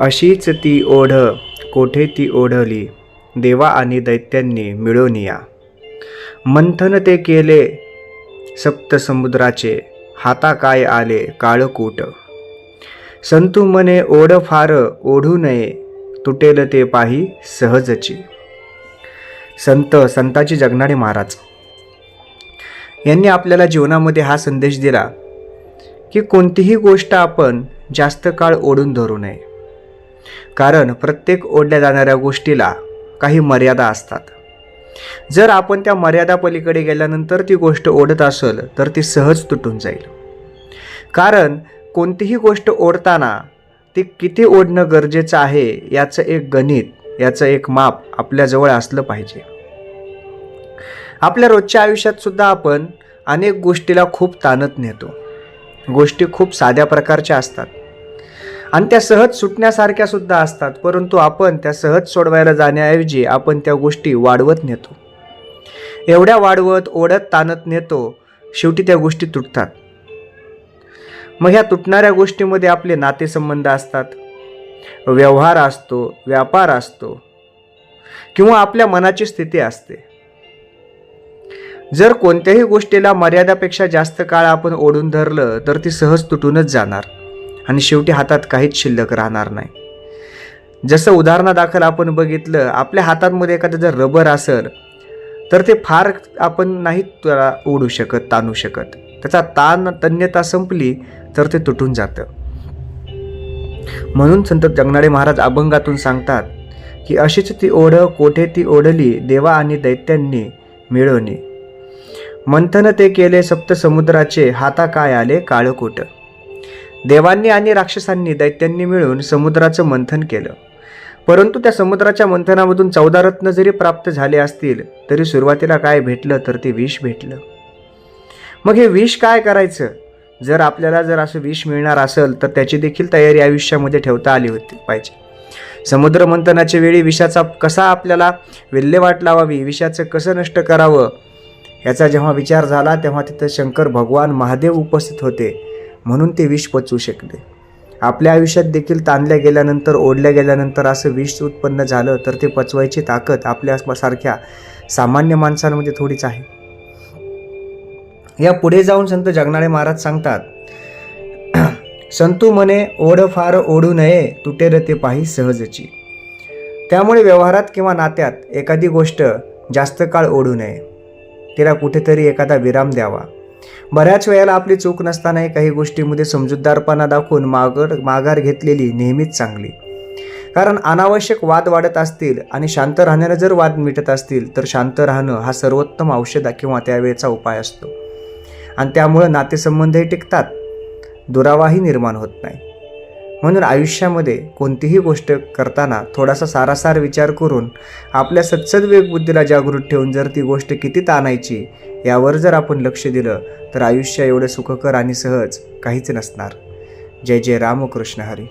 अशीच ती ओढ कोठे ती ओढली? देवा आणि दैत्यांनी मिळून या. मंथन ते केले सप्तसमुद्राचे हाता काय आले काळकूट? संतू मने ओढ फार ओढू नये तुटेल ते पाही सहजची. संत संताची जगणारे महाराज. यांनी आपल्याला जीवनामध्ये हा संदेश दिला की कोणतीही गोष्ट आपण जास्त काळ ओढून धरू नये. कारण प्रत्येक ओढल्या जाणाऱ्या गोष्टीला काही मर्यादा असतात. जर आपण त्या मर्यादा पलीकडे गेल्यानंतर ती गोष्ट ओढत असेल तर ती सहज तुटून जाईल. कारण कोणतीही गोष्ट ओढताना ती किती ओढणं गरजेचं आहे याचं एक गणित याचं एक माप आपल्याजवळ असलं पाहिजे. आपल्या रोजच्या आयुष्यात सुद्धा आपण अनेक गोष्टीला खूप ताणत नेतो. गोष्टी खूप साध्या प्रकारच्या असतात. आणि त्या सहज सुटण्यासारख्या सुद्धा असतात परंतु आपण त्या सहज सोडवायला जाण्याऐवजी आपण त्या गोष्टी वाढवत नेतो. एवढ्या वाढवत ओढत ताणत नेतो शेवटी त्या गोष्टी तुटतात. मग ह्या तुटणाऱ्या गोष्टीमध्ये आपले नातेसंबंध असतात. व्यवहार असतो व्यापार असतो किंवा आपल्या मनाची स्थिती असते. जर कोणत्याही गोष्टीला मर्यादापेक्षा जास्त काळ आपण ओढून धरलं तर ती सहज तुटूनच जाणार. आणि शेवटी हातात काहीच शिल्लक राहणार नाही. जसं उदाहरणादाखल आपण बघितलं आपल्या हातांमध्ये एखादं जर रबर असेल तर ते फार आपण नाही त्याला ओढू शकत ताणू शकत. त्याचा ताण तन्यता संपली तर ते तुटून जातं. म्हणून संत जगनाडे महाराज अभंगातून सांगतात की अशीच ती ओढ कोठे ती ओढली देवा आणि दैत्यांनी मिळवणी. मंथन ते केले सप्त समुद्राचे हाता काय आले काळकोट देवांनी आणि राक्षसांनी दैत्यांनी मिळून समुद्राचं मंथन केलं. परंतु त्या समुद्राच्या मंथनामधून चौदा रत्न जरी प्राप्त झाले असतील तरी सुरुवातीला काय भेटलं तर ते विष भेटलं. मग हे विष काय करायचं? जर आपल्याला जर असं विष मिळणार असेल तर त्याची देखील तयारी आयुष्यामध्ये ठेवता आली होती पाहिजे. समुद्र मंथनाच्या वेळी विषाचा कसा आपल्याला विल्हेवाट लावावी विषाचं कसं नष्ट करावं याचा जेव्हा विचार झाला तेव्हा तिथं शंकर भगवान महादेव उपस्थित होते. म्हणून ते विष पचवू शकले. आपल्या आयुष्यात देखील ताणल्या गेल्यानंतर ओढल्या गेल्यानंतर असं विष उत्पन्न झालं तर ते पचवायची ताकद आपल्यासारख्या सामान्य माणसांमध्ये थोडीच आहे. या पुढे जाऊन संत जगनाळे महाराज सांगतात संतू मने ओढ फार ओढू नये तुटे ते पाही सहजची. त्यामुळे व्यवहारात किंवा नात्यात एखादी गोष्ट जास्त काळ ओढू नये. तिला कुठेतरी एखादा विराम द्यावा. बऱ्याच वेळेला आपली चूक नसतानाही काही गोष्टीमध्ये समजूतदारपणा दाखवून मागर माघार घेतलेली नेहमीच चांगली. कारण अनावश्यक वाद वाढत असतील आणि शांत राहण्याला जर वाद मिटत असतील तर शांत राहणं हा सर्वोत्तम औषध किंवा त्यावेळेचा उपाय असतो. आणि त्यामुळं नातेसंबंधही टिकतात. दुरावाही निर्माण होत नाही. म्हणून आयुष्यामध्ये कोणतीही गोष्ट करताना थोडासा सारासार विचार करून आपल्या सत्सद्वेग बुद्धीला जागृत ठेवून जर ती गोष्ट किती ताणायची यावर जर आपण लक्ष दिलं तर आयुष्य एवढं सुखकर आणि सहज काहीच नसणार. जय जय रामकृष्ण हरी.